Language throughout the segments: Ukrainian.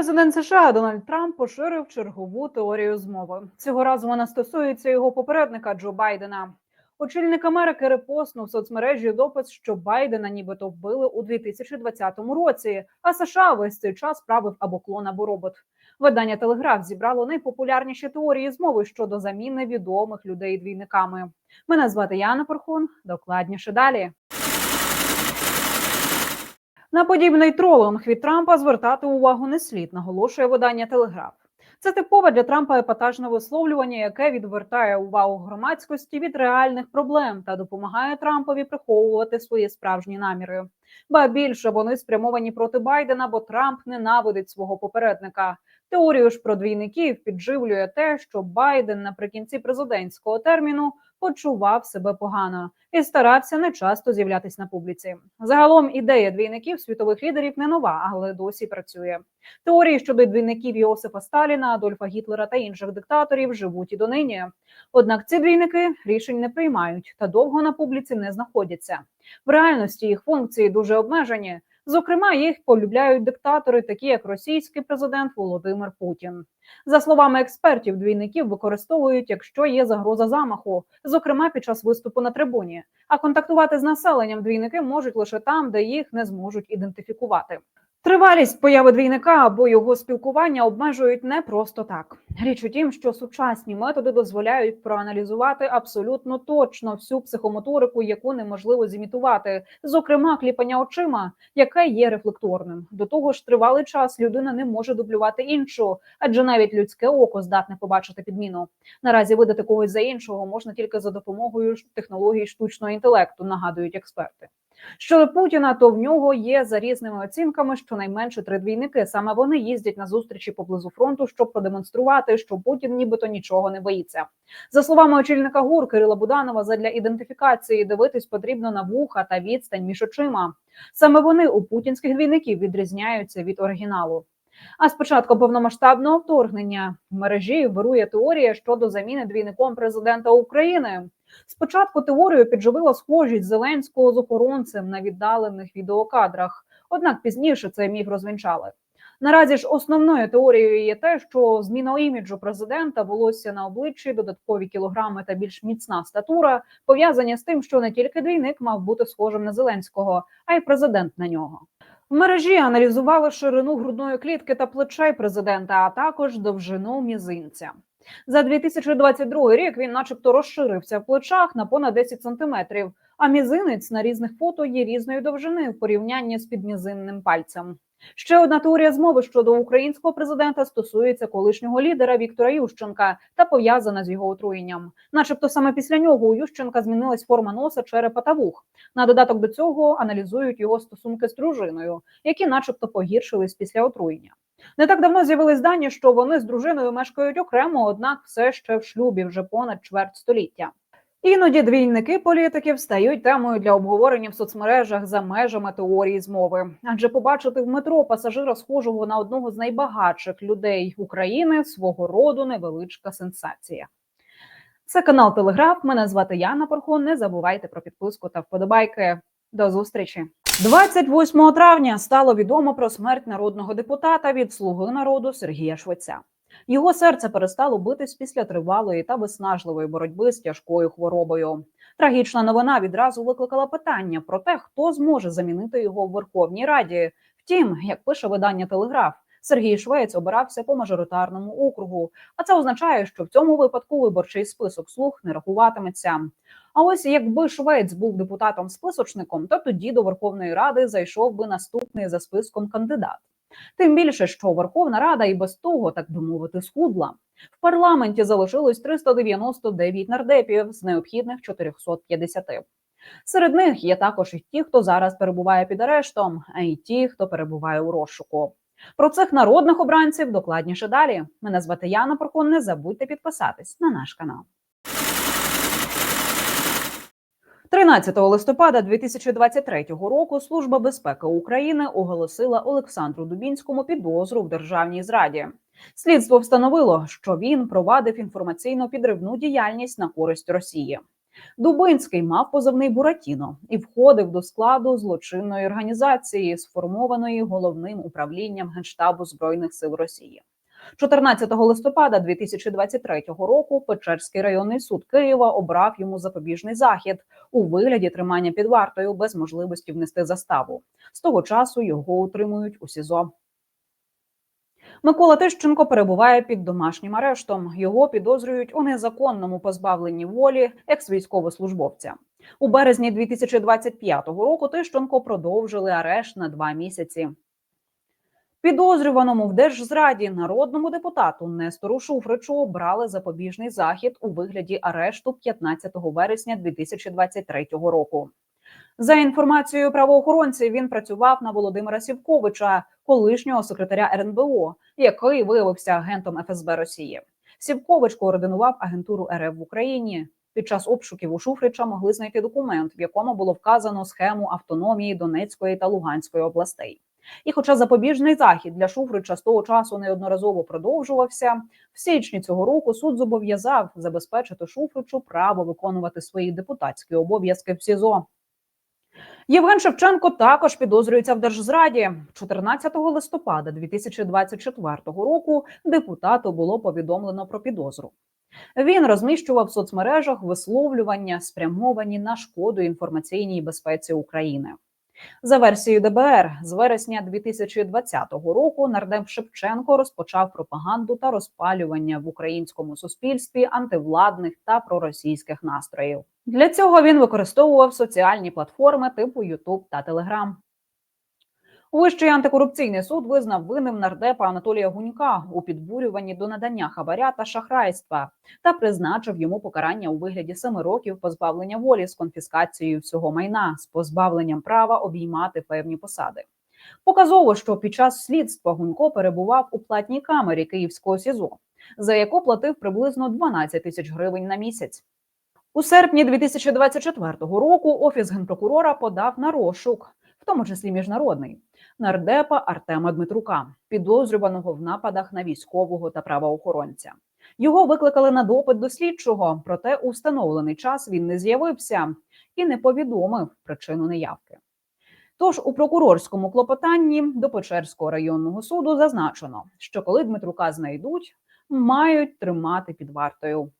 Президент США Дональд Трамп поширив чергову теорію змови. Цього разу вона стосується його попередника Джо Байдена. Очільник Америки репостнув в соцмережі допис, що Байдена нібито вбили у 2020 році, а США весь цей час правив або клон, або робот. Видання Телеграф зібрало найпопулярніші теорії змови щодо заміни відомих людей двійниками. Мене звати Яна Порхун. Докладніше далі. На подібний тролинг від Трампа звертати увагу не слід, наголошує видання Телеграф. Це типове для Трампа епатажне висловлювання, яке відвертає увагу громадськості від реальних проблем та допомагає Трампові приховувати свої справжні наміри. Ба більше вони спрямовані проти Байдена, бо Трамп ненавидить свого попередника. Теорію ж про двійників підживлює те, що Байден наприкінці президентського терміну почував себе погано і старався не часто з'являтись на публіці. Загалом ідея двійників світових лідерів не нова, але досі працює. Теорії щодо двійників Йосифа Сталіна, Адольфа Гітлера та інших диктаторів живуть і донині. Однак ці двійники рішень не приймають та довго на публіці не знаходяться. В реальності їх функції дуже обмежені. Зокрема, їх полюбляють диктатори, такі як російський президент Володимир Путін. За словами експертів, двійників використовують, якщо є загроза замаху, зокрема під час виступу на трибуні. А контактувати з населенням двійники можуть лише там, де їх не зможуть ідентифікувати. Тривалість появи двійника або його спілкування обмежують не просто так. Річ у тім, що сучасні методи дозволяють проаналізувати абсолютно точно всю психомоторику, яку неможливо зімітувати, зокрема кліпання очима, яке є рефлекторним. До того ж, тривалий час людина не може дублювати іншу, адже навіть людське око здатне побачити підміну. Наразі видати когось за іншого можна тільки за допомогою технологій штучного інтелекту, нагадують експерти. Щодо Путіна, то в нього є за різними оцінками щонайменше три двійники. Саме вони їздять на зустрічі поблизу фронту, щоб продемонструвати, що Путін нібито нічого не боїться. За словами очільника ГУР Кирила Буданова, задля ідентифікації дивитись потрібно на вуха та відстань між очима. Саме вони у путінських двійників відрізняються від оригіналу. А з початку повномасштабного вторгнення в мережі вирує теорія щодо заміни двійником президента України. Спочатку теорію підживила схожість Зеленського з охоронцем на віддалених відеокадрах. Однак пізніше цей міф розвінчали. Наразі ж основною теорією є те, що зміна іміджу президента, волосся на обличчі, додаткові кілограми та більш міцна статура пов'язані з тим, що не тільки двійник мав бути схожим на Зеленського, а й президент на нього. В мережі аналізували ширину грудної клітки та плечей президента, а також довжину мізинця. За 2022 рік він, начебто, розширився в плечах на понад 10 сантиметрів. А мізинець на різних фото є різної довжини в порівнянні з підмізинним пальцем. Ще одна теорія змови щодо українського президента стосується колишнього лідера Віктора Ющенка та пов'язана з його отруєнням. Начебто, саме після нього у Ющенка змінилась форма носа, черепа та вух. На додаток до цього аналізують його стосунки з дружиною, які, начебто, погіршились після отруєння. Не так давно з'явились дані, що вони з дружиною мешкають окремо, однак все ще в шлюбі вже понад чверть століття. Іноді двійники політиків стають темою для обговорення в соцмережах за межами теорії змови. Адже побачити в метро пасажира, схожого на одного з найбагатших людей України, свого роду невеличка сенсація. Це канал Телеграф. Мене звати Яна Порхон. Не забувайте про підписку та вподобайки. До зустрічі. 28 травня стало відомо про смерть народного депутата від Слуги народу Сергія Швеця. Його серце перестало битись після тривалої та виснажливої боротьби з тяжкою хворобою. Трагічна новина відразу викликала питання про те, хто зможе замінити його в Верховній Раді. Втім, як пише видання Телеграф, Сергій Швець обирався по мажоритарному округу. А це означає, що в цьому випадку виборчий список слуг не рахуватиметься. А ось якби Швець був депутатом списочником, то тоді до Верховної Ради зайшов би наступний за списком кандидат. Тим більше, що Верховна Рада і без того, так би мовити, схудла. В парламенті залишилось 399 нардепів з необхідних 450. Серед них є також і ті, хто зараз перебуває під арештом, а й ті, хто перебуває у розшуку. Про цих народних обранців докладніше далі. Мене звати Яна Поркун. Не забудьте підписатись на наш канал. 13 листопада 2023 року Служба безпеки України оголосила Олександру Дубінському підозру в державній зраді. Слідство встановило, що він провадив інформаційно підривну діяльність на користь Росії. Дубинський мав позивний Буратіно і входив до складу злочинної організації, сформованої головним управлінням генштабу збройних сил Росії. 14 листопада 2023 року Печерський районний суд Києва обрав йому запобіжний захід у вигляді тримання під вартою без можливості внести заставу. З того часу його утримують у СІЗО. Микола Тищенко перебуває під домашнім арештом. Його підозрюють у незаконному позбавленні волі екс-військовослужбовця. У березні 2025 року Тищенко продовжили арешт на два місяці. Підозрюваному в держзраді народному депутату Нестору Шуфричу обрали запобіжний захід у вигляді арешту 15 вересня 2023 року. За інформацією правоохоронців, він працював на Володимира Сівковича, колишнього секретаря РНБО, який виявився агентом ФСБ Росії. Сівкович координував агентуру РФ в Україні. Під час обшуків у Шуфрича могли знайти документ, в якому було вказано схему автономії Донецької та Луганської областей. І, хоча запобіжний захід для Шуфрича з того часу неодноразово продовжувався, в січні цього року суд зобов'язав забезпечити Шуфричу право виконувати свої депутатські обов'язки в СІЗО. Євген Шевченко також підозрюється в держзраді. 14 листопада 2024 року депутату було повідомлено про підозру. Він розміщував в соцмережах висловлювання, спрямовані на шкоду інформаційній безпеці України. За версією ДБР, з вересня 2020 року нардеп Шевченко розпочав пропаганду та розпалювання в українському суспільстві антивладних та проросійських настроїв. Для цього він використовував соціальні платформи типу YouTube та Telegram. Вищий антикорупційний суд визнав винним нардепа Анатолія Гунька у підбурюванні до надання хабаря та шахрайства та призначив йому покарання у вигляді семи років позбавлення волі з конфіскацією всього майна з позбавленням права обіймати певні посади. Показово, що під час слідства Гунько перебував у платній камері Київського СІЗО, за яку платив приблизно 12 тисяч гривень на місяць. У серпні 2024 року офіс генпрокурора подав на розшук, в тому числі міжнародний нардепа Артема Дмитрука, підозрюваного в нападах на військового та правоохоронця. Його викликали на допит до слідчого, проте у встановлений час він не з'явився і не повідомив причину неявки. Тож у прокурорському клопотанні до Печерського районного суду зазначено, що коли Дмитрука знайдуть, мають тримати під вартою.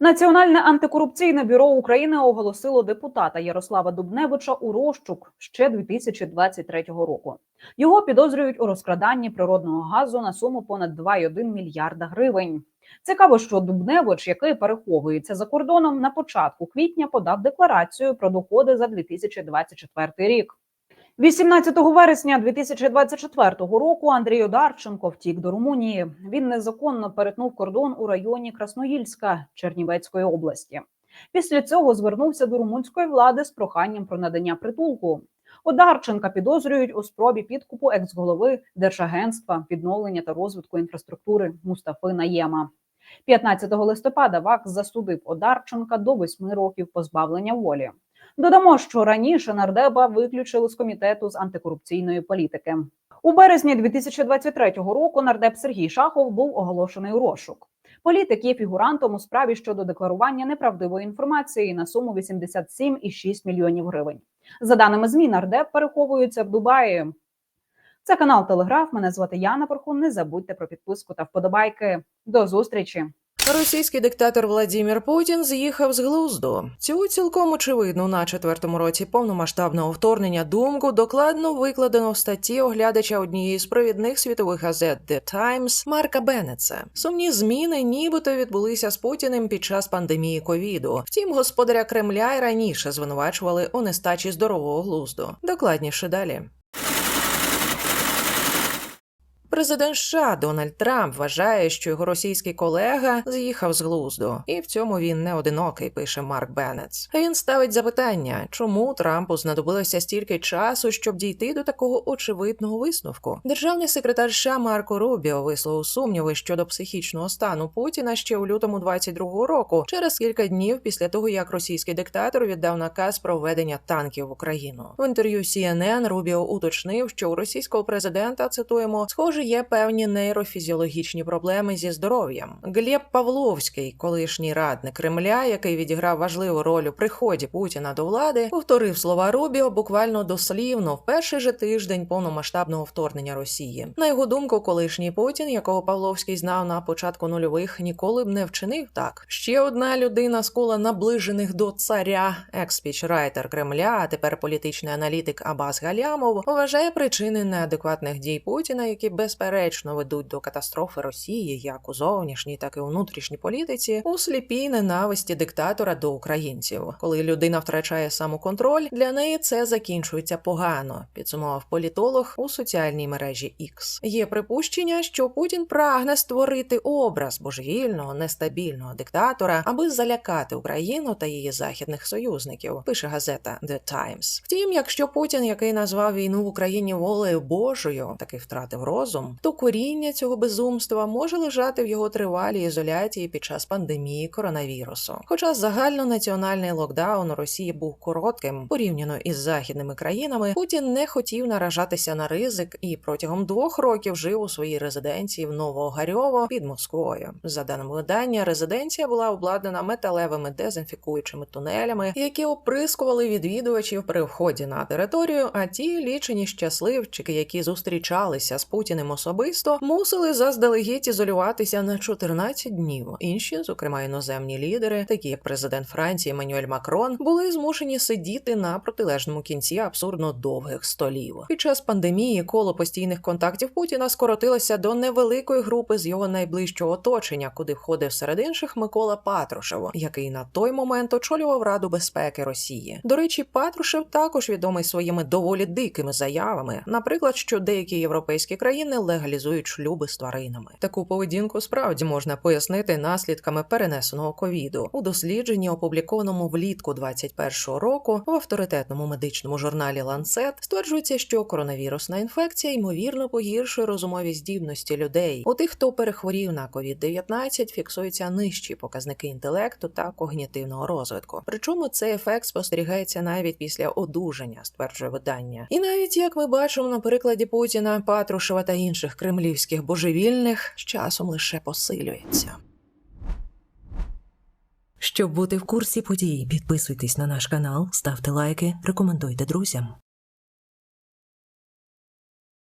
Національне антикорупційне бюро України оголосило депутата Ярослава Дубневича у розшук ще 2023 року. Його підозрюють у розкраданні природного газу на суму понад 2,1 мільярда гривень. Цікаво, що Дубневич, який переховується за кордоном, на початку квітня подав декларацію про доходи за 2024 рік. 18 вересня 2024 року Андрій Одарченко втік до Румунії. Він незаконно перетнув кордон у районі Красноїльська Чернівецької області. Після цього звернувся до румунської влади з проханням про надання притулку. Одарченка підозрюють у спробі підкупу екс-голови Держагентства відновлення та розвитку інфраструктури Мустафи Наєма. 15 листопада ВАКС засудив Одарченка до 8 років позбавлення волі. Додамо, що раніше нардеба виключили з комітету з антикорупційної політики. У березні 2023 року нардеп Сергій Шахов був оголошений у розшук. Політик є фігурантом у справі щодо декларування неправдивої інформації на суму 87,6 мільйонів гривень. За даними ЗМІ, нардеп переховується в Дубаї. Це канал Телеграф. Мене звати Яна Порхун. Не забудьте про підписку та вподобайки. До зустрічі. Російський диктатор Владімір Путін з'їхав з глузду. Цю цілком очевидну на четвертому році повномасштабного вторгнення думку докладно викладено в статті оглядача однієї з провідних світових газет The Times Марка Беннетса. Сумні зміни, нібито відбулися з Путіним під час пандемії ковіду. Втім, господаря Кремля й раніше звинувачували у нестачі здорового глузду. Докладніше далі. Президент США Дональд Трамп вважає, що його російський колега з'їхав з глузду, і в цьому він не одинокий, пише Марк Беннетс. Він ставить запитання, чому Трампу знадобилося стільки часу, щоб дійти до такого очевидного висновку. Державний секретар США Марко Рубіо висловив сумніви щодо психічного стану Путіна ще у лютому 22-го року, через кілька днів після того, як російський диктатор віддав наказ про введення танків в Україну. В інтерв'ю CNN Рубіо уточнив, що у російського президента цитуємо схоже може є певні нейрофізіологічні проблеми зі здоров'ям. Глеб Павловський, колишній радник Кремля, який відіграв важливу роль у приході Путіна до влади, повторив слова Рубіо буквально дослівно в перший же тиждень повномасштабного вторгнення Росії. На його думку, колишній Путін, якого Павловський знав на початку нульових, ніколи б не вчинив так. Ще одна людина з кола наближених до царя, екс-спічрайтер Кремля, а тепер політичний аналітик Абас Галямов, вважає причини неадекватних дій Путіна, які безперечно ведуть до катастрофи Росії, як у зовнішній, так і у внутрішній політиці, у сліпій ненависті диктатора до українців. Коли людина втрачає самоконтроль, для неї це закінчується погано. Підсумував політолог у соціальній мережі X. Є припущення, що Путін прагне створити образ божевільного, нестабільного диктатора, аби залякати Україну та її західних союзників. Пише газета The Times. Втім, якщо Путін, який назвав війну в Україні волею Божою, таки втратив розум, то коріння цього безумства може лежати в його тривалій ізоляції під час пандемії коронавірусу. Хоча загальнонаціональний локдаун у Росії був коротким порівняно із західними країнами, Путін не хотів наражатися на ризик і протягом двох років жив у своїй резиденції в Новоогарьово під Москвою. За даними видання, резиденція була обладнана металевими дезінфікуючими тунелями, які оприскували відвідувачів при вході на територію. А ті лічені щасливчики, які зустрічалися з Путіним особисто, мусили заздалегідь ізолюватися на 14 днів. Інші, зокрема іноземні лідери, такі як президент Франції Еммануель Макрон, були змушені сидіти на протилежному кінці абсурдно довгих столів. Під час пандемії коло постійних контактів Путіна скоротилося до невеликої групи з його найближчого оточення, куди входив серед інших Микола Патрушев, який на той момент очолював Раду безпеки Росії. До речі, Патрушев також відомий своїми доволі дикими заявами, наприклад, що деякі європейські країни легалізують шлюби з тваринами. Таку поведінку справді можна пояснити наслідками перенесеного ковіду у дослідженні, опублікованому влітку 2021 року в авторитетному медичному журналі Lancet, стверджується, що коронавірусна інфекція ймовірно погіршує розумові здібності людей. У тих, хто перехворів на COVID-19, фіксуються нижчі показники інтелекту та когнітивного розвитку. Причому цей ефект спостерігається навіть після одужання, стверджує видання. І навіть як ми бачимо на прикладі Путіна, Патрушева та інших кремлівських божевільних, з часом лише посилюється. Щоб бути в курсі подій, підписуйтесь на наш канал, ставте лайки, рекомендуйте друзям.